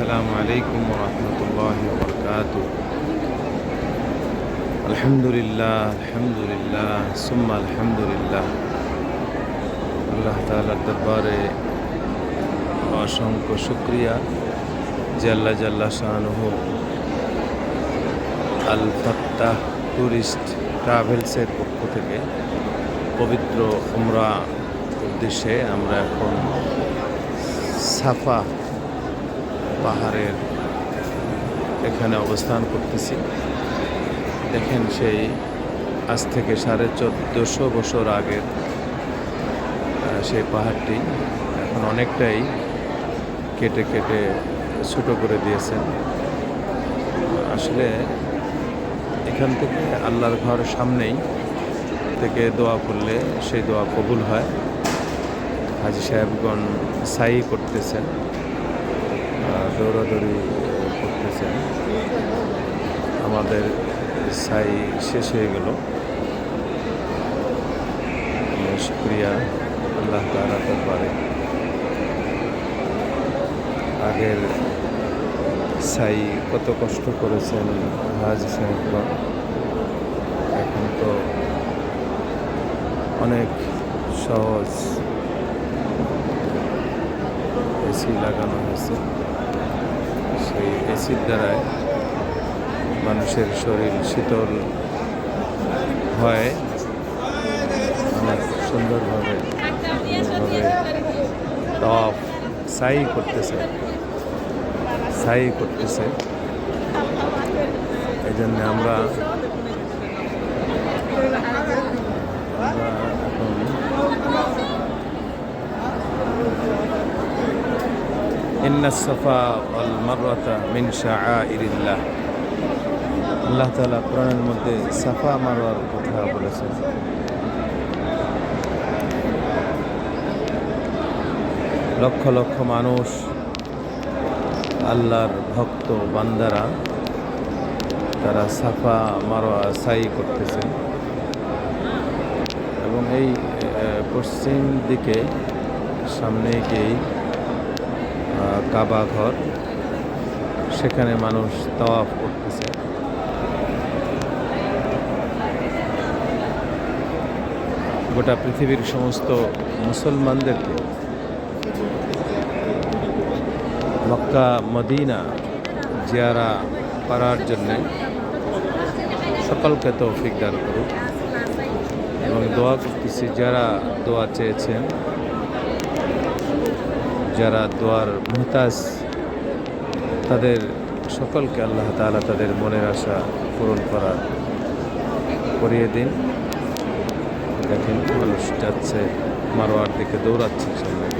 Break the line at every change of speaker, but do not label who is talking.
আসসালামু আলাইকুম রহমতুল্লাহ الحمد আলহামদুলিল্লাহ আলহামদুলিল্লাহ, সুম্মা আলহামদুলিল্লাহ। আল্লাহ তালার দরবারে অসংখ্য শুক্রিয়া যে আল্লাহ জাল্লা শাহানহ আল ফত্তাহ ট্যুরিস্ট ট্রাভেলসের পক্ষ থেকে পবিত্র উমরা উদ্দেশ্যে আমরা এখন সাফা পাহাড়ের এখানে অবস্থান করতেছি। দেখেন সেই আজ থেকে সাড়ে চোদ্দোশো বছর আগের সেই পাহাড়টি এখন অনেকটাই কেটে কেটে ছোটো করে দিয়েছেন। আসলে এখান থেকে আল্লাহর ঘর সামনেই থেকে দোয়া করলে সেই দোয়া কবুল হয়। হাজি সাহেবগণ সাই করতেছেন। দৌড়াদৌড়ি করতেছেন। আমাদের সাই শেষ হয়ে গেল। শুক্রিয়া আল্লাহ তালা দরবারে। আগের সাই কত কষ্ট করেছেন হাজি সাহেবগণ। এখন তো অনেক সহজ। এসি লাগানো হয়েছে। সেই এসির দ্বারায় মানুষের শরীর শীতল হয়। অনেক সুন্দরভাবে টপ সাই করতেছে সাই করতেছে। এই জন্য আমরা এখন ইন্নাসফা অল মারওয়াতা মিন শাআইরিল্লাহ আল্লাহ তাআলা কোরআনের মধ্যে সাফা মারওয়ার কথা বলেছেন লক্ষ লক্ষ মানুষ আল্লাহর ভক্ত বান্দারা তারা সাফা মারোয়া সাই করতেছেন এবং এই পশ্চিম দিকে সামনে গিয়েই কাবা ঘর সেখানে মানুষ তাওয়াফ করতেছে। গোটা পৃথিবীর সমস্ত মুসলমানদেরকে মক্কা, মদিনা জিয়ারা করার জন্যে সকলকে তৌফিক দান করুক এবং দোয়া করতেছি, যারা দোয়া চেয়েছেন। যারা দোয়ার মোহতাজ, তাদের সকলকে আল্লাহ তালা তাদের মনের আশা পূরণ করা করিয়ে দিন। দেখেন মানুষ যাচ্ছে, মারোয়ার দিকে দৌড়াচ্ছে সামনে।